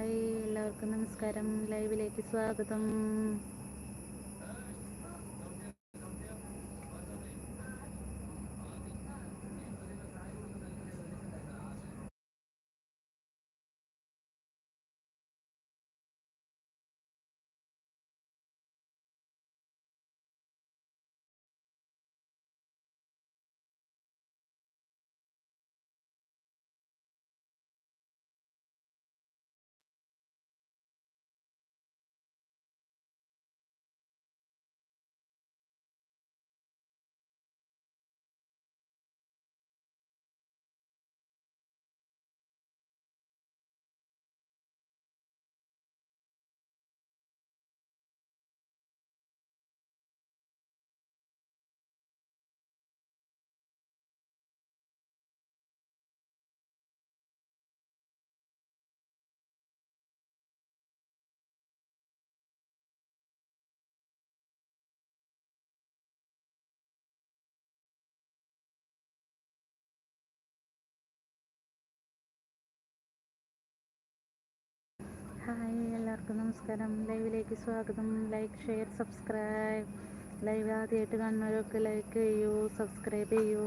Hi എല്ലാവർക്കും നമസ്കാരം. ലൈവിലേക്ക് സ്വാഗതം. ഹായ് എല്ലാവർക്കും നമസ്കാരം. ലൈവിലേക്ക് സ്വാഗതം. Like share subscribe. ലൈവ് ആദ്യമായിട്ട് കാണുന്നവരൊക്കെ ലൈക്ക് ചെയ്യൂ സബ്സ്ക്രൈബ് ചെയ്യൂ.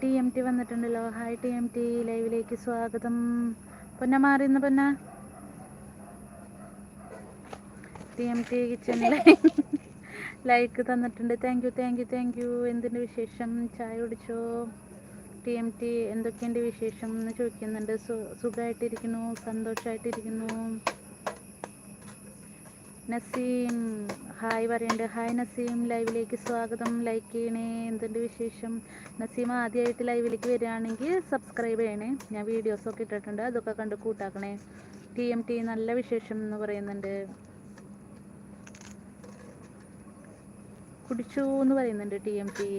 ടി എം ടി വന്നിട്ടുണ്ടല്ലോ. Hi T M T. ലൈവിലേക്ക് സ്വാഗതം. പൊന്ന മാറിയെന്ന് പൊന്ന? ടി എം ടി കിച്ചണിൽ ലൈക്ക് തന്നിട്ടുണ്ട്. Thank you thank you thank you എന്തിന്റെ വിശേഷം? ചായ കുടിച്ചോ? ടി എം ടി എന്തൊക്കെയുണ്ട് വിശേഷം എന്ന് ചോദിക്കുന്നുണ്ട്. സുഖമായിട്ടിരിക്കുന്നു സന്തോഷമായിട്ടിരിക്കുന്നു നസീം ഹായ് പറയുന്നുണ്ട് ഹായ് നസീം ലൈവിലേക്ക് സ്വാഗതം. ലൈക്ക് ചെയ്യണേ. എന്തുണ്ട് വിശേഷം? നസീം ആദ്യമായിട്ട് ലൈവിലേക്ക് വരികയാണെങ്കിൽ സബ്സ്ക്രൈബ് ചെയ്യണേ. ഞാൻ വീഡിയോസൊക്കെ ഇട്ടിട്ടുണ്ട്. അതൊക്കെ കണ്ട് കൂട്ടാക്കണേ. ടി എം ടി നല്ല വിശേഷം എന്ന് പറയുന്നുണ്ട്. കുടിച്ചു എന്ന് പറയുന്നുണ്ട് ടി എം ടി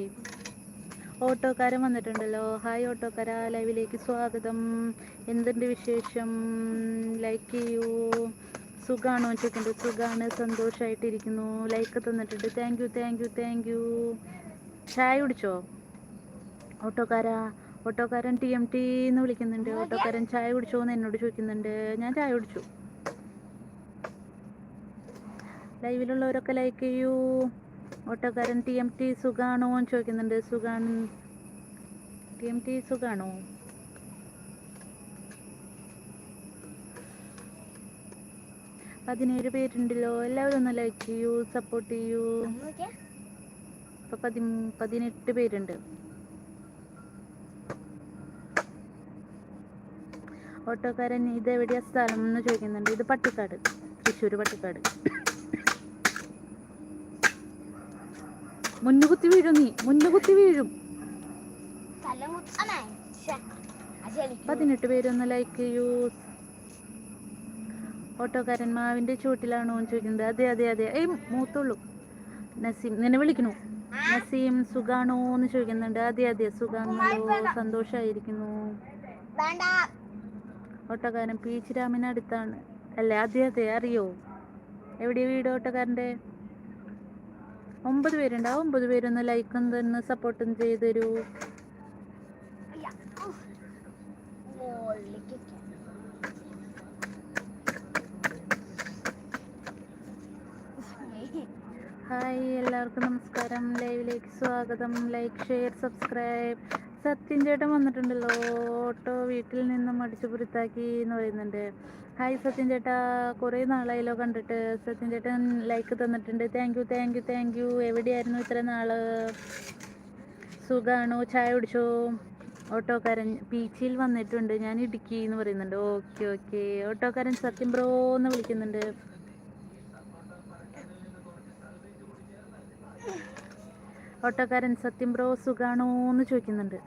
ഓട്ടോക്കാരൻ വന്നിട്ടുണ്ടല്ലോ. ഹായ് ഓട്ടോക്കാര ലൈവിലേക്ക് സ്വാഗതം. എന്തുണ്ട് വിശേഷം? ലൈക്ക് ചെയ്യൂ. സുഖാണോ ചോദിക്കുന്നുണ്ട്. സുഖാണ്. സന്തോഷമായിട്ടിരിക്കുന്നു ലൈക്ക് തന്നിട്ടുണ്ട്. Thank you thank you thank you ചായ കുടിച്ചോ? ഓട്ടോക്കാരാ ഓട്ടോക്കാരൻ ടി എം ടി എന്ന് വിളിക്കുന്നുണ്ട്. ഓട്ടോക്കാരൻ ചായ കുടിച്ചോ എന്ന് എന്നോട് ചോദിക്കുന്നുണ്ട്. ഞാൻ ചായ കുടിച്ചു. ലൈവിലുള്ളവരൊക്കെ ലൈക്ക് ചെയ്യൂ. ഓട്ടോക്കാരൻ ടി എം ടി സുഖാണോ എന്ന് ചോദിക്കുന്നുണ്ട്. സുഖാണ്. ടി എം ടി സുഖാണോ? പതിനേഴ് പേരുണ്ടല്ലോ. എല്ലാവരും ഒന്ന് ലൈക്ക് ചെയ്യൂ സപ്പോർട്ട് ചെയ്യൂ. ഇപ്പൊ പതി പതിനെട്ട് പേരുണ്ട്. ഓട്ടോക്കാരൻ ഇത് എവിടെയാ സ്ഥലം എന്ന് ചോദിക്കുന്നുണ്ട്. ഇത് പട്ടിക്കാട്. തൃശ്ശൂർ പട്ടിക്കാട്. മുന്നുകുത്തി വീഴും നീ. മുന്നുകുത്തി വീഴും. പതിനെട്ട് പേരൊന്ന് ലൈക്ക് ചെയ്യൂ. ഓട്ടോക്കാരൻ മാവിന്റെ ചൂട്ടിലാണോ ചോദിക്കുന്നത്. അതെ അതെ അതെ. ഏയ് മൂത്തുള്ളൂ. നസീം നിന്നെ വിളിക്കണു നസീം സുഖാണോ എന്ന് ചോദിക്കുന്നുണ്ട്. അതെ അതെ. സുഖാണല്ലോ. സന്തോഷായിരിക്കുന്നു. ഓട്ടോക്കാരൻ പീച്ചിരാമിന് അടുത്താണ്. അല്ലേ? അതെ അതെ. അറിയോ? എവിടെയാ വീട് ഓട്ടോക്കാരന്റെ? ഒമ്പത് പേരുണ്ട്. ആ ഒമ്പത് പേരൊന്ന് ലൈക്കും തന്ന് സപ്പോർട്ടും ചെയ്ത് തരൂ ഹായ് എല്ലാവർക്കും നമസ്കാരം. ലൈവിലേക്ക് സ്വാഗതം. ലൈക്ക് ഷെയർ സബ്സ്ക്രൈബ് സത്യൻ ചേട്ടൻ വന്നിട്ടുണ്ടല്ലോ. ഓട്ടോ വീട്ടിൽ നിന്നും അടിച്ചു പുറത്താക്കി എന്ന് പറയുന്നുണ്ട്. ഹായ് സത്യൻ ചേട്ടാ. കുറേ നാളായല്ലോ കണ്ടിട്ട്. സത്യൻ ചേട്ടൻ ലൈക്ക് തന്നിട്ടുണ്ട്. Thank you thank you thank you എവിടെയായിരുന്നു ഇത്ര നാൾ? സുഖമാണോ ചായ കുടിച്ചോ? ഓട്ടോക്കാരൻ പീച്ചിയിൽ വന്നിട്ടുണ്ട്. ഞാൻ ഇടുക്കി എന്ന് പറയുന്നുണ്ട്. ഓക്കെ ഓക്കെ ഓട്ടോക്കാരൻ സത്യം ബ്രോ എന്ന് വിളിക്കുന്നുണ്ട്. ഓട്ടോക്കാരൻ സത്യം ബ്രോ സുഖാണോ എന്ന് ചോദിക്കുന്നുണ്ട്.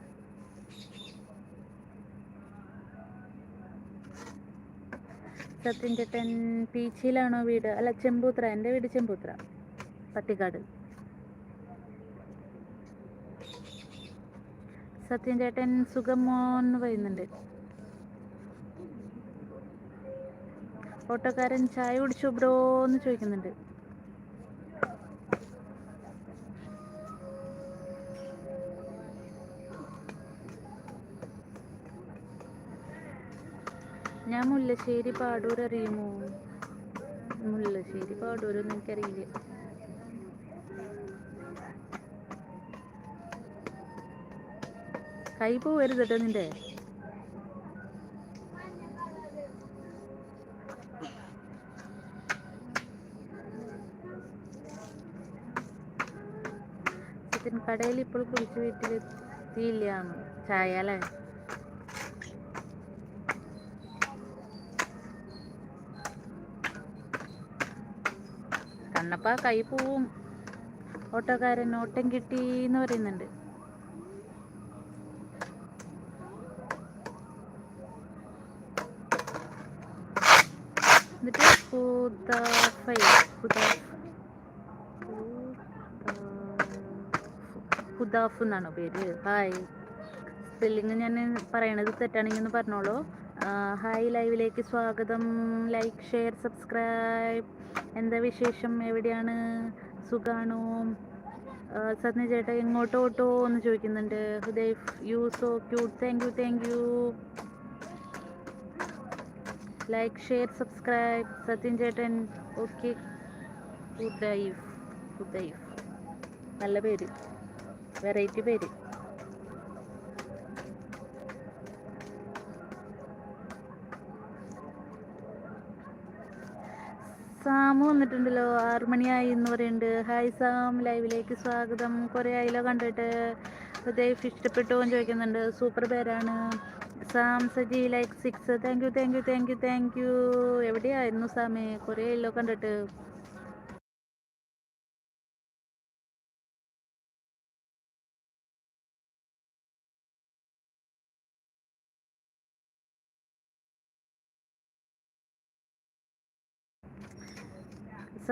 സത്യൻ ചേട്ടൻ പീച്ചിയിലാണോ വീട്? അല്ല ചെമ്പൂത്ര. എന്റെ വീട് ചെമ്പൂത്ര. പട്ടിക്കാട്. സത്യൻ ചേട്ടൻ സുഖമോ എന്ന് പറയുന്നുണ്ട്. ഓട്ടോക്കാരൻ ചായ കുടിച്ചു ബ്രോ എന്ന് ചോദിക്കുന്നുണ്ട്. ഞാൻ മുല്ലശ്ശേരി പാടൂർ അറിയുമോ മുല്ലശ്ശേരി പാടൂർ പാടൂരൊന്നും എനിക്കറിയില്ല. കൈ പോവരുത് കേട്ടോ നിന്റെ. കടയിൽ ഇപ്പോൾ കുളിച്ച് വീട്ടിലെത്തിയില്ലാന്ന് ചായ അല്ലേ കണ്ണപ്പ കൈ പോവും ഓട്ടോക്കാരൻ ഓട്ടം കിട്ടി എന്ന് പറയുന്നുണ്ട് ഹുദാഫൈ എന്നാണോ പേര്? ഹായ്. സ്പെല്ലിങ് ഞാൻ പറയണത് തെറ്റാണെങ്കിൽ ഒന്ന് പറഞ്ഞോളൂ. ആ, ഹായ് ലൈവിലേക്ക് സ്വാഗതം. Like share subscribe. എന്താ വിശേഷം? എവിടെയാണ്? സുഖാണോ? സത്യ ചേട്ടാ എങ്ങോട്ടോ ഓട്ടോ എന്ന് ചോദിക്കുന്നുണ്ട്. Hudaif you so cute thank you thank you like share subscribe Sathyan ചേട്ടൻ ഓക്കെ ഹുദൈഫ് ഹുദൈഫ് നല്ല പേര്. വെറൈറ്റി പേര്. സാമു വന്നിട്ടുണ്ടല്ലോ ആറു മണിയായി എന്ന് പറയുന്നുണ്ട് ഹായ് സാം. ലൈവിലേക്ക് സ്വാഗതം. കുറേ ആയില്ലോ കണ്ടിട്ട്. ഹൃദയ് ഇഷ്ടപ്പെട്ടു എന്ന് ചോദിക്കുന്നുണ്ട്. സൂപ്പർ പേരാണ്. Sam Saji like six thank you thank you thank you thank you എവിടെയായിരുന്നു സാമേ? കുറേ ആയില്ലോ കണ്ടിട്ട്.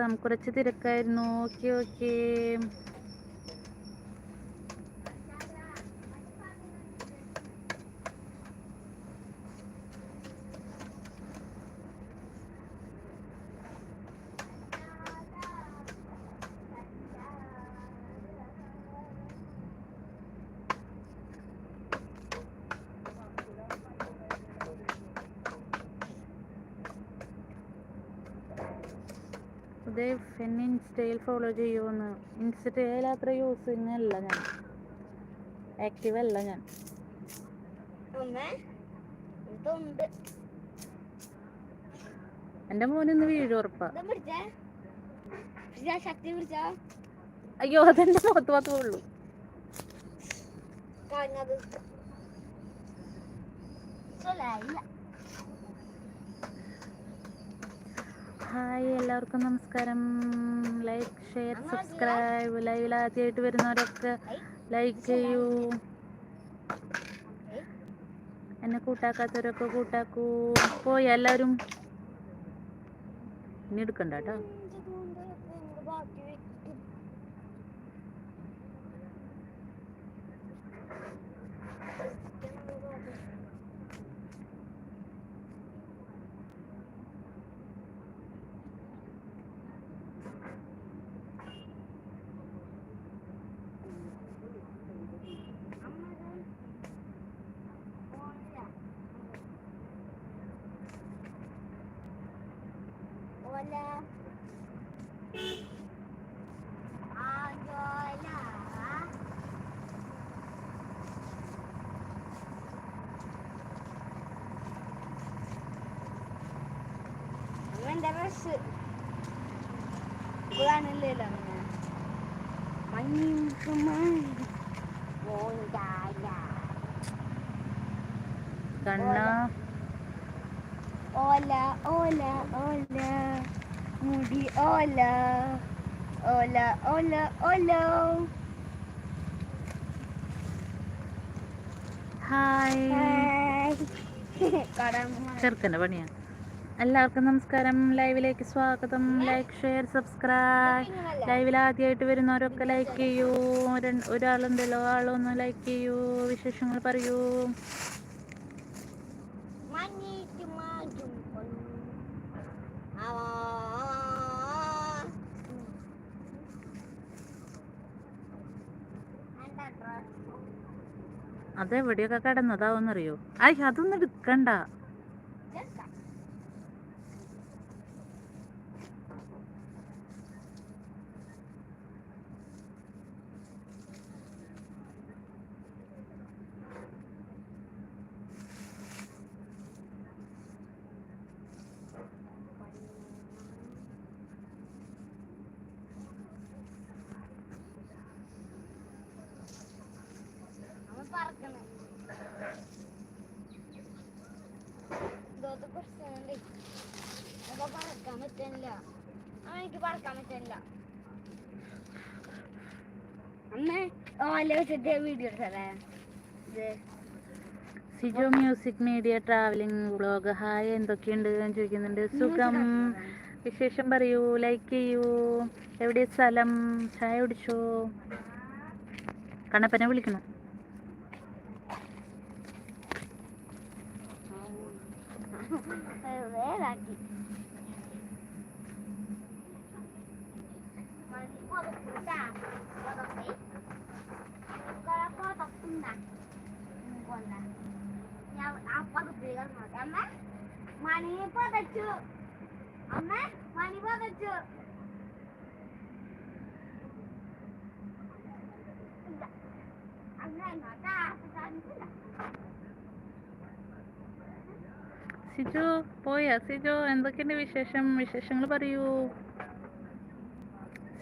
സാം കുറച്ച് തിരക്കായിരുന്നു. Okay okay. ഇതേ പിന്നെ ഇൻസ്റ്റയിൽ ഫോളോ ചെയ്യുമെന്ന്. ഇൻസ്റ്റയിൽ അത്ര യൂസിങ് അല്ല ഞാൻ. ആക്റ്റീവ് അല്ല ഞാൻ. എന്റെ എന്റെ മോനിന്ന് വീഴും ഉറപ്പാ. അയ്യോ അതെന്റെ മുഖത്ത് മാത്രമേ ഉള്ളൂ. കളഞ്ഞത് ഹായ് എല്ലാവർക്കും നമസ്കാരം. ലൈക്ക് ഷെയർ സബ്സ്ക്രൈബ് ലൈവിൽ ആദ്യമായിട്ട് വരുന്നവരൊക്കെ ലൈക്ക് ചെയ്യൂ. എന്നെ കൂട്ടാക്കാത്തവരൊക്കെ കൂട്ടാക്കൂ. പോയി എല്ലാവരും ഇനി എടുക്കണ്ട കേട്ടോ. അവന്റെ ഡ്രസ് അങ്ങനെ കണ്ണ. ഓല. ഓല ഓല മുടി ഓല. ഓല ഓല ഓല. ഹായ്. ചെറുക്കന്റെ പണിയാ. എല്ലാവർക്കും നമസ്കാരം. ലൈവിലേക്ക് സ്വാഗതം. Like share subscribe. ലൈവിൽ ആദ്യമായിട്ട് വരുന്നവരൊക്കെ ലൈക്ക് ചെയ്യൂ. ഒര- ഒരാളുണ്ടല്ലോ ആളൊന്ന് ലൈക്ക് ചെയ്യൂ. വിശേഷങ്ങൾ പറയൂ. അതെവിടെയൊക്കെ കിടന്നതാവെന്നറിയോ? ആയി അതൊന്നും എടുക്കണ്ട. ഓല വീഡിയോ എടുത്തല്ലേ ഇത് Sijo music media travelling vlog hi എന്തൊക്കെയുണ്ട്? ഞാൻ ചോദിക്കുന്നുണ്ട്. സുഖം. വിശേഷം പറയൂ. ലൈക്ക് ചെയ്യൂ. എവിടെ സ്ഥലം? ചായ കുടിച്ചോ? കണ്ണപ്പനെ വിളിക്കണം. മണി മണി അമ്മ മണി സിജു. പോയാ? സിജോ എന്തൊക്കെയുണ്ട് വിശേഷം? വിശേഷങ്ങൾ പറയൂ.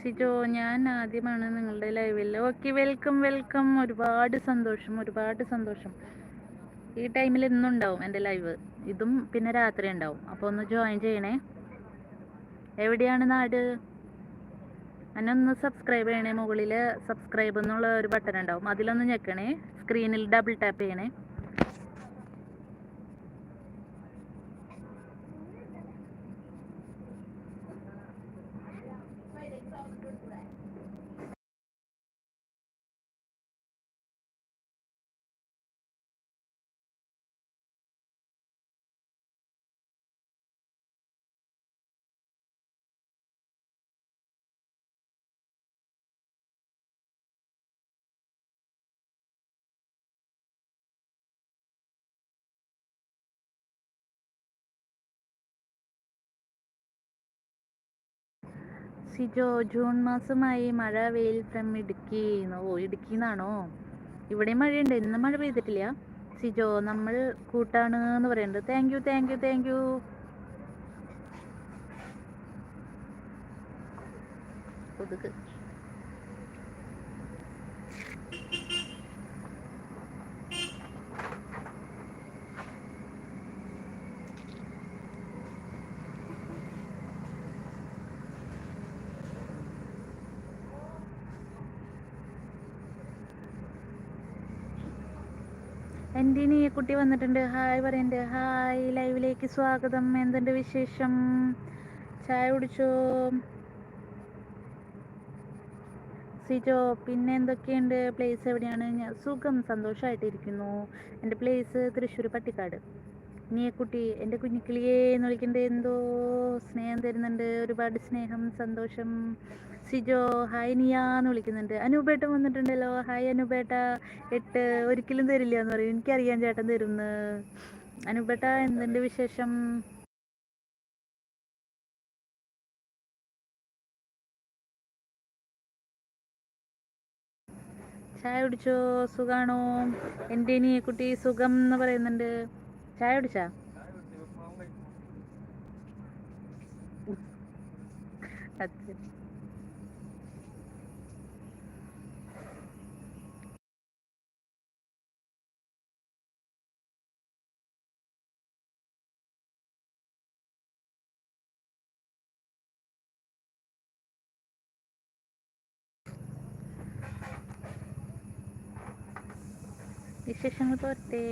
സിജോ ഞാൻ ആദ്യമാണ് നിങ്ങളുടെ ലൈവിൽ ഓക്കെ വെൽക്കം വെൽക്കം ഒരുപാട് സന്തോഷം ഒരുപാട് സന്തോഷം. ഈ ടൈമിൽ ഇന്നുണ്ടാവും എന്റെ ലൈവ്. ഇതും പിന്നെ രാത്രി ഉണ്ടാവും. അപ്പോൾ ഒന്ന് ജോയിൻ ചെയ്യണേ. എവിടെയാണ് നാട്? എന്നെ ഒന്ന് സബ്സ്ക്രൈബ് ചെയ്യണേ. മുകളിൽ സബ്സ്ക്രൈബ് എന്നുള്ള ഒരു ബട്ടൺ ഉണ്ടാവും. അതിലൊന്ന് ഞെക്കണേ. സ്ക്രീനിൽ ഡബിൾ ടാപ്പ് ചെയ്യണേ. സിജോ ജൂൺ മാസമായി മഴ വെയിൽ ഫ്രം ഇടുക്കി ഓ ഇടുക്കി എന്നാണോ ഇവിടെ മഴയുണ്ട്. ഇന്ന് മഴ പെയ്തിട്ടില്ല. സിജോ നമ്മൾ കൂട്ടാണ് എന്ന് പറയുന്നുണ്ട് thank you thank you thank you എന്റെ നീ കുട്ടി വന്നിട്ടുണ്ട്? ഹായ് പറയുന്നുണ്ട് ഹായ് ലൈവിലേക്ക് സ്വാഗതം. എന്തുണ്ട് വിശേഷം? ചായ കുടിച്ചോ? സിജോ പിന്നെ എന്തൊക്കെയുണ്ട്? പ്ലേസ് എവിടെയാണ്? ഞാൻ സുഖം സന്തോഷമായിട്ടിരിക്കുന്നു എന്റെ പ്ലേസ് തൃശ്ശൂർ പട്ടിക്കാട്. നീയക്കുട്ടി എന്റെ കുഞ്ഞിക്കിളിയെ എന്ന് വിളിക്കുന്നുണ്ട് എന്തോ സ്നേഹം തരുന്നുണ്ട് ഒരുപാട് സ്നേഹം സന്തോഷം. സിജോ ഹായ് നിയാന്ന് വിളിക്കുന്നുണ്ട്. അനൂപേട്ടൻ വന്നിട്ടുണ്ടല്ലോ. ഹായ് അനൂപേട്ട. എട്ട് ഒരിക്കലും തരില്ല എന്ന് പറയും. എനിക്കറിയാം ചേട്ടൻ തരുന്ന്. അനൂപേട്ട എന്തുണ്ട് വിശേഷം? ചായ കുടിച്ചോ? സുഖാണോ? എന്റെ ഇനി കുട്ടി സുഖം എന്ന് പറയുന്നുണ്ട്. ചായ കുടിച്ചാ അത് ശരി. വിശേഷങ്ങൾ പോരട്ടെ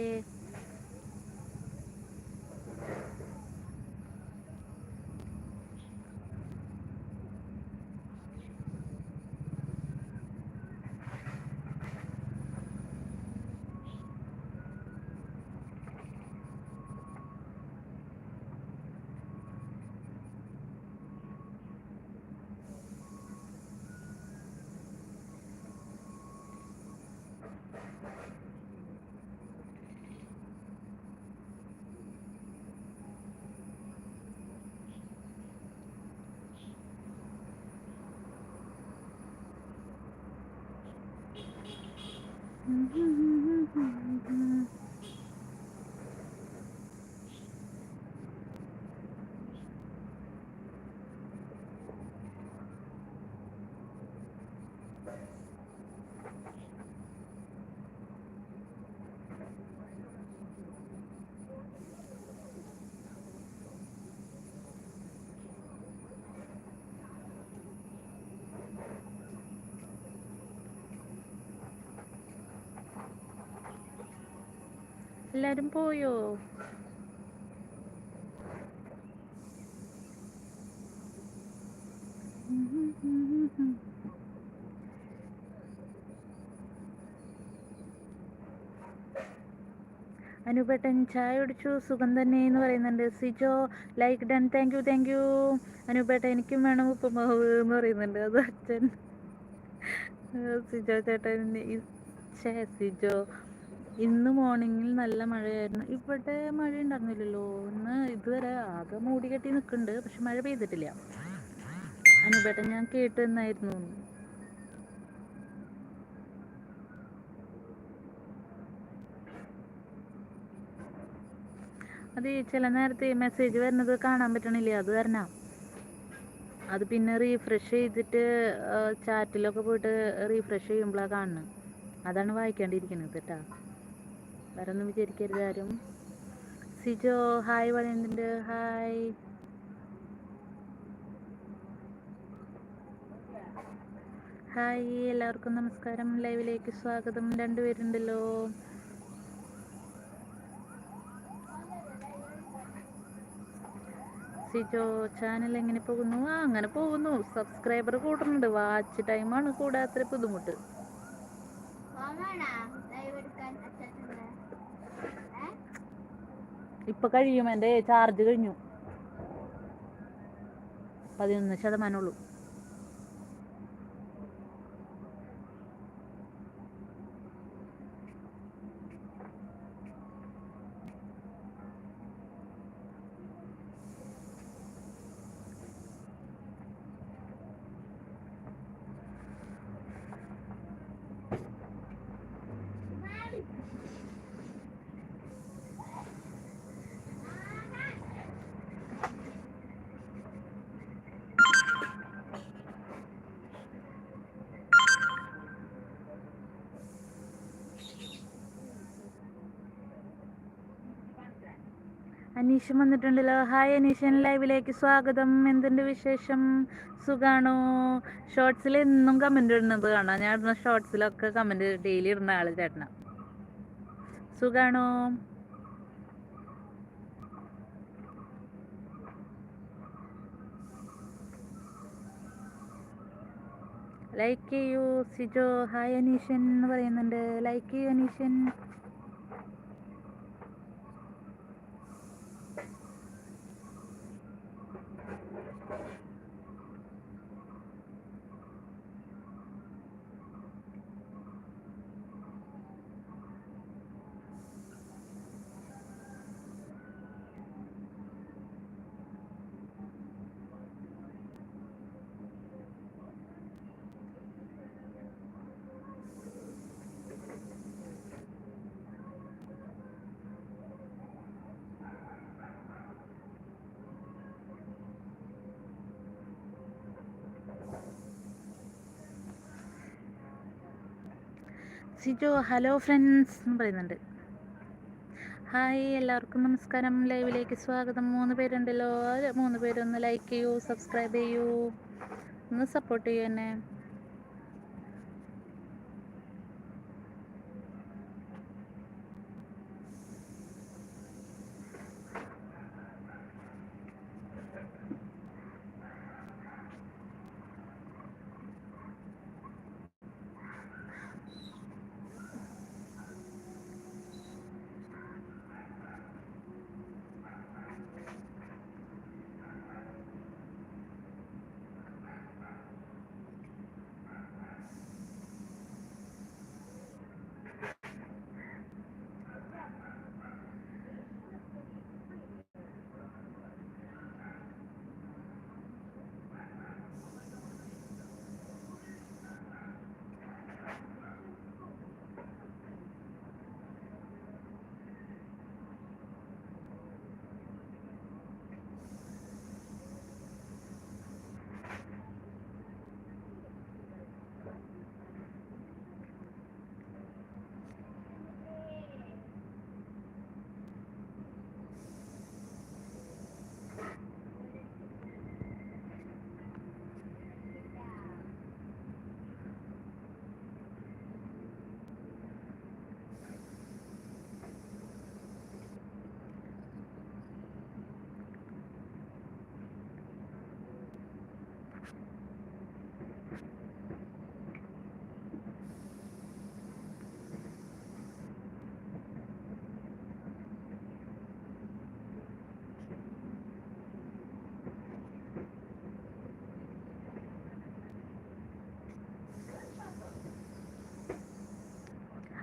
我自己会走的 എല്ലാരും പോയോ? അനുപേട്ടൻ ചായ കുടിച്ചു സുഖം തന്നെ എന്ന് പറയുന്നുണ്ട്. Sijo like done thank you thank you അനുപേട്ട എനിക്കും വേണം ഉപ്പുമാവ് എന്ന് പറയുന്നുണ്ട്. അത് അച്ഛൻ. സിജോ ചേട്ടൻ സിജോ. ഇന്ന് മോർണിംഗിൽ നല്ല മഴയായിരുന്നു. ഇവിടെ മഴ ഉണ്ടായിരുന്നില്ലല്ലോ ഇന്ന് ഇതുവരെ ആകെ മൂടി കെട്ടി നിൽക്കുന്നുണ്ട് പക്ഷെ മഴ പെയ്തിട്ടില്ല. അനുപേട്ട ഞാൻ കേട്ടു എന്നായിരുന്നു. അത് ചില നേരത്തെ മെസ്സേജ് വരുന്നത് കാണാൻ പറ്റണില്ല? അത് കാരണം അത് പിന്നെ റീഫ്രഷ് ചെയ്തിട്ട് ചാറ്റിലൊക്കെ പോയിട്ട് റീഫ്രഷ് ചെയ്യുമ്പോഴാണ് കാണുന്നത് അതാണ് വായിക്കാണ്ടിരിക്കുന്നത് കേട്ടാ വേറെ ഒന്നും വിചാരിക്കരുത് ആരും. സിജോ ഹായ് പറയുന്നുണ്ട് ഹായ്. ഹായ് എല്ലാവർക്കും നമസ്കാരം. ലൈവിലേക്ക് സ്വാഗതം. രണ്ടുപേരുണ്ടല്ലോ. സിജോ ചാനൽ എങ്ങനെ പോകുന്നു? ആ അങ്ങനെ പോകുന്നു. സബ്സ്ക്രൈബർ കൂടുന്നുണ്ട് വാച്ച് ടൈമാണ് കൂടാത്ര ബുദ്ധിമുട്ട്. ഇപ്പൊ കഴിയും എന്റെ ചാർജ് കഴിഞ്ഞു. പതിനൊന്ന് ശതമാനമുള്ളൂ അനീഷൻ വന്നിട്ടുണ്ടല്ലോ. ഹായ് അനീഷൻ ലൈവിലേക്ക് സ്വാഗതം. എന്തുണ്ട് വിശേഷം? സുഖാണോ? ഷോർട്സിൽ എന്നും കമന്റ് ഇടുന്നത് കാണാം. ഞാൻ ഇടുന്ന ഷോർട്സിലൊക്കെ കമന്റ് ഡെയിലി ഇടുന്ന ആൾ ചേട്ടനാ. സുഖാണോ? ലൈക്ക് ചെയ്യൂ. സിജോ ഹായ് അനീഷൻ എന്ന് പറയുന്നുണ്ട്. ലൈക്ക് ചെയ്യൂ അനീഷൻ. സിജോ ഹലോ ഫ്രണ്ട്സ് എന്ന് പറയുന്നുണ്ട്. ഹായ് എല്ലാവർക്കും നമസ്കാരം. ലൈവിലേക്ക് സ്വാഗതം. മൂന്ന് പേരുണ്ടല്ലോ. മൂന്ന് പേരൊന്ന് ലൈക്ക് ചെയ്യൂ സബ്സ്ക്രൈബ് ചെയ്യൂ. ഒന്ന് സപ്പോർട്ട് ചെയ്യൂ എന്നെ.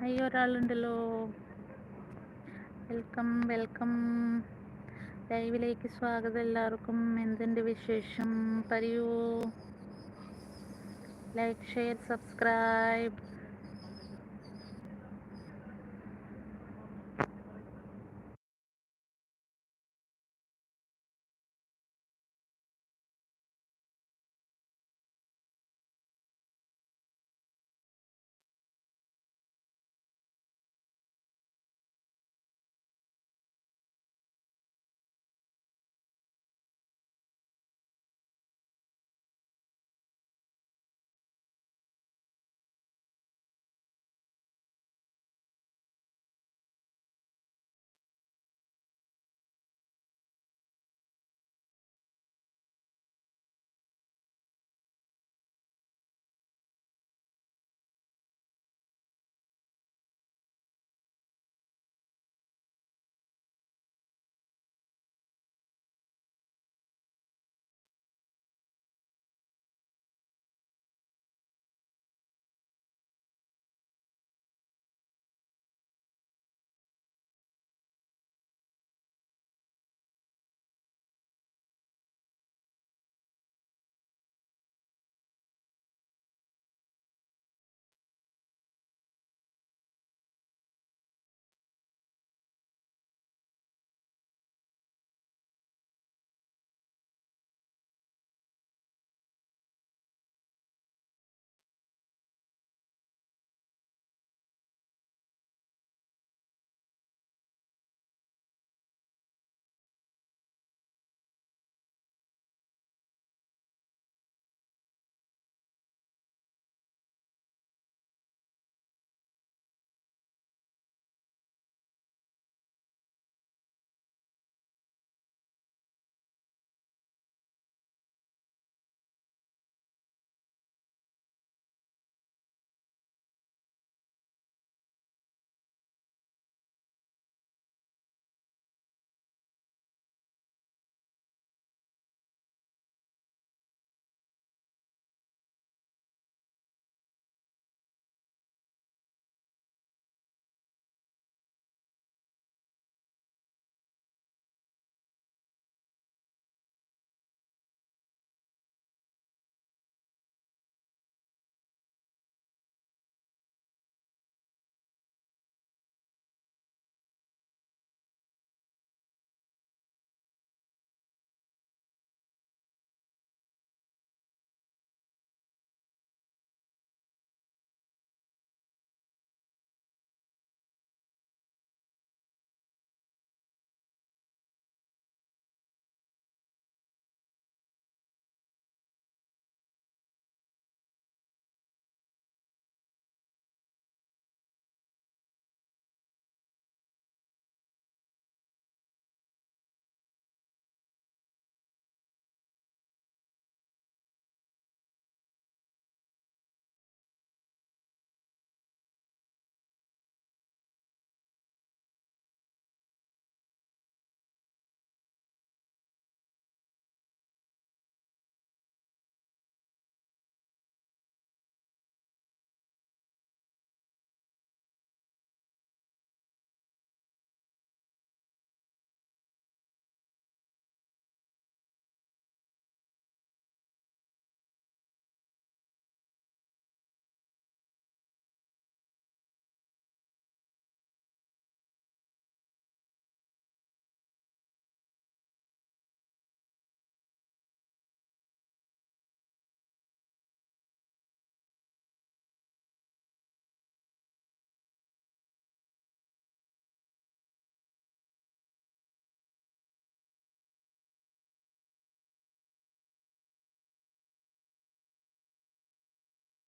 ഹായ് ഒരാളുണ്ടല്ലോ. Welcome welcome. ലൈവിലേക്ക് സ്വാഗതം എല്ലാവർക്കും. എന്തുണ്ട് വിശേഷം? പറയൂ. Like share subscribe.